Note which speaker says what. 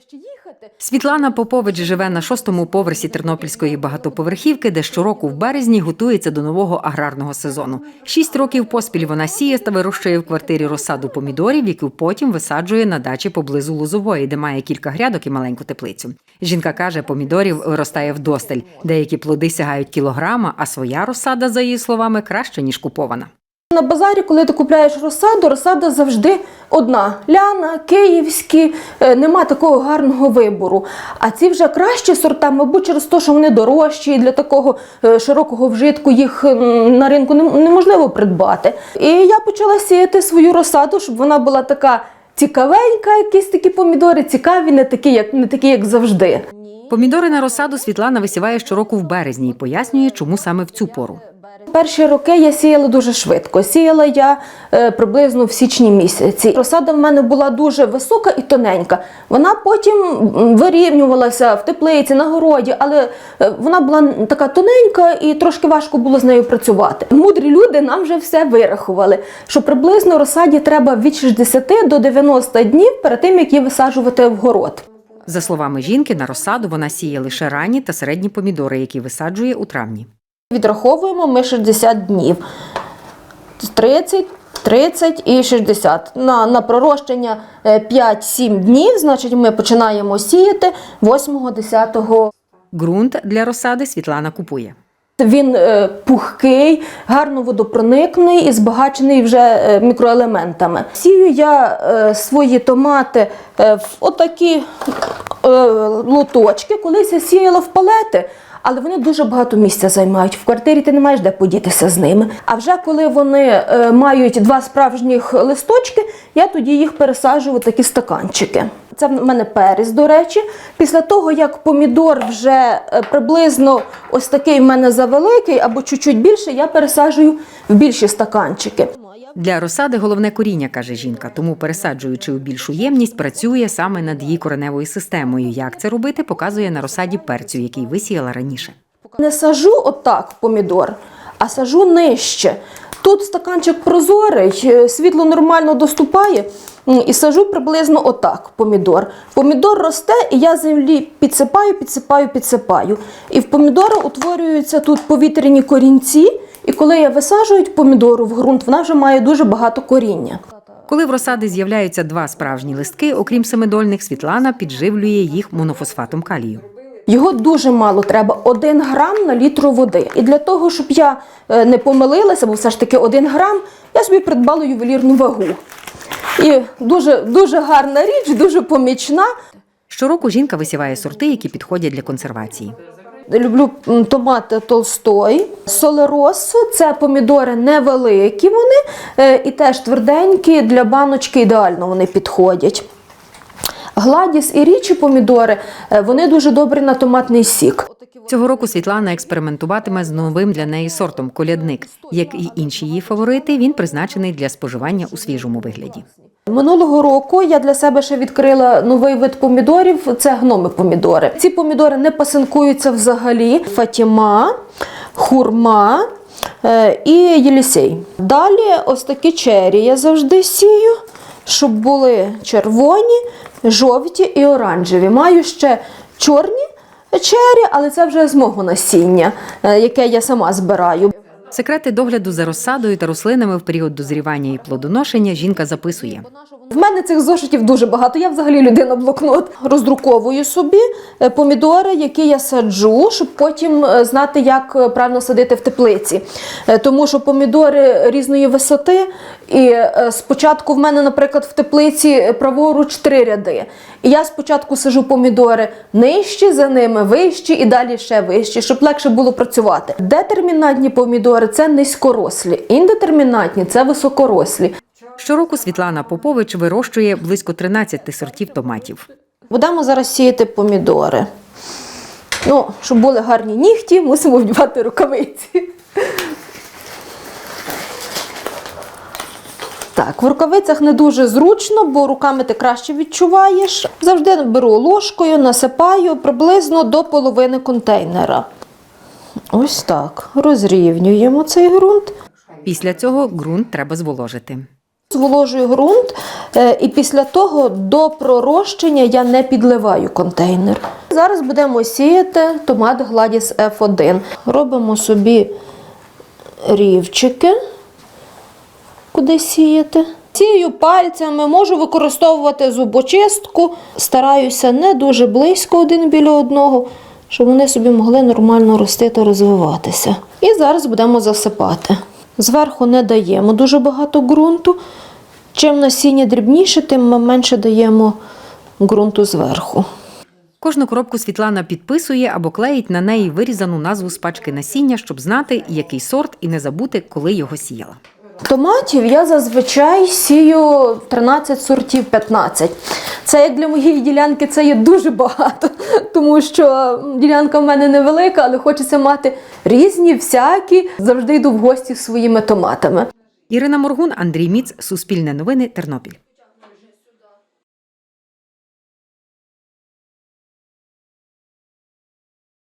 Speaker 1: ближче їхати.
Speaker 2: Світлана Попович живе на шостому поверсі тернопільської багатоповерхівки, де щороку в березні готується до нового аграрного сезону. Шість років поспіль вона сіє та вирощує в квартирі розсаду помідорів, яку потім висаджує на дачі поблизу Лозової, де має кілька грядок і маленьку теплицю. Жінка каже, помідорів виростає вдосталь. Деякі плоди сягають кілограма, а своя розсада, за її словами, краще ніж купована.
Speaker 1: На базарі, коли ти купляєш розсаду, розсада завжди одна. Ляна, київські, е, нема такого гарного вибору. А ці вже кращі сорта, мабуть, через те, що вони дорожчі, і для такого е, широкого вжитку їх на ринку неможливо придбати. І я почала сіяти свою розсаду, щоб вона була така цікавенька, якісь такі помідори, цікаві, не такі, як, не такі, як завжди.
Speaker 2: Помідори на розсаду Світлана висіває щороку в березні і пояснює, чому саме в цю пору.
Speaker 1: Перші роки я сіяла дуже швидко. Сіяла я е, приблизно в січні місяці. Розсада в мене була дуже висока і тоненька. Вона потім вирівнювалася в теплиці, на городі, але е, вона була така тоненька і трошки важко було з нею працювати. Мудрі люди нам вже все вирахували, що приблизно розсаді треба від 60 до 90 днів перед тим, як її висаджувати в город.
Speaker 2: За словами жінки, на розсаду вона сіє лише ранні та середні помідори, які висаджує у травні.
Speaker 1: Відраховуємо ми 60 днів. 30, 30 і 60. На, на пророщення е, 5-7 днів, значить, ми починаємо сіяти 8-10
Speaker 2: Ґрунт для розсади Світлана купує.
Speaker 1: він е, пухкий, гарно водопроникний і збагачений вже е, мікроелементами. Сію я е, свої томати е, в отакі е, лоточки. Колись я сіяла в палети. Але вони дуже багато місця займають. В квартирі ти не маєш де подітися з ними. А вже коли вони е, мають два справжніх листочки, я тоді їх пересаджую в такі стаканчики. Це в мене перець, до речі. Після того, як помідор вже е, приблизно ось такий в мене завеликий або чуть-чуть більше, я пересаджую в більші стаканчики.
Speaker 2: Для розсади головне коріння, каже жінка, тому пересаджуючи у більшу ємність, працює саме над її кореневою системою. Як це робити, показує на розсаді перцю, який висіяла раніше.
Speaker 1: Не сажу отак помідор, а сажу нижче. Тут стаканчик прозорий, е, світло нормально доступає. І сажу приблизно отак помідор. Помідор росте, і я землі підсипаю, підсипаю, підсипаю. І в помідора утворюються тут повітряні корінці. І коли я висаджую помідору в ґрунт, вона вже має дуже багато коріння.
Speaker 2: Коли в розсади з'являються два справжні листки, окрім семидольних, Світлана підживлює їх монофосфатом калію.
Speaker 1: Його дуже мало треба 1 грам на літру води. І для того, щоб я е, не помилилася, бо все ж таки 1 грам, я собі придбала ювелірну вагу. І дуже, дуже гарна річ, дуже помічна.
Speaker 2: Щороку жінка висіває сорти, які підходять для консервації.
Speaker 1: Люблю м, томати толстой. Солерос це помідори невеликі вони е, і теж тверденькі, для баночки ідеально вони підходять. Гладіс і річі помідори, е, вони дуже добрі на томатний сік.
Speaker 2: Цього року Світлана експериментуватиме з новим для неї сортом колядник. Як і інші її фаворити, він призначений для споживання у свіжому вигляді.
Speaker 1: Минулого року я для себе ще відкрила новий вид помідорів це гноми помідори. Ці помідори не пасинкуються взагалі. Фатіма, хурма е, і єлісей. Далі ось такі чері я завжди сію, щоб були червоні, жовті і оранжеві. Маю ще чорні чері, але це вже з мого насіння, е, яке я сама збираю.
Speaker 2: Секрети догляду за розсадою та рослинами в період дозрівання і плодоношення жінка записує.
Speaker 1: В мене цих зошитів дуже багато. Я взагалі людина блокнот. Роздруковую собі е, помідори, які я саджу, щоб потім е, знати, як е, правильно садити в теплиці. Тому що помідори різної висоти, і спочатку в мене, наприклад, в теплиці праворуч три ряди. І я спочатку сажу помідори нижчі, за ними вищі і далі ще вищі, щоб легше було працювати. Детермінатні помідори це низькорослі, індетермінатні це високорослі.
Speaker 2: Щороку Світлана Попович вирощує близько 13 сортів томатів.
Speaker 1: Будемо зараз сіяти помідори. Ну, щоб були гарні нігті, мусимо вдівати рукавиці. Так, в рукавицях не дуже зручно, бо руками ти краще відчуваєш. Завжди беру ложкою, насипаю приблизно до половини контейнера. Ось так. Розрівнюємо цей ґрунт.
Speaker 2: Після цього ґрунт треба зволожити.
Speaker 1: Зволожую ґрунт е, і після того до пророщення я не підливаю контейнер. Зараз будемо сіяти томат Гладіс F1. Робимо собі рівчики, куди сіяти. Сію пальцями, можу використовувати зубочистку. Стараюся не дуже близько один біля одного, щоб вони собі могли нормально рости та розвиватися. І зараз будемо засипати. Зверху не даємо дуже багато ґрунту. Чим насіння дрібніше, тим ми менше даємо ґрунту зверху.
Speaker 2: Кожну коробку Світлана підписує або клеїть на неї вирізану назву з пачки насіння, щоб знати, який сорт, і не забути, коли його сіяла.
Speaker 1: Томатів я зазвичай сію 13 сортів 15. Це як для моєї ділянки це є дуже багато, тому що ділянка в мене невелика, але хочеться мати різні, всякі. Завжди йду в гості своїми томатами.
Speaker 2: Ірина Моргун, Андрій Міц, Суспільне новини, Тернопіль.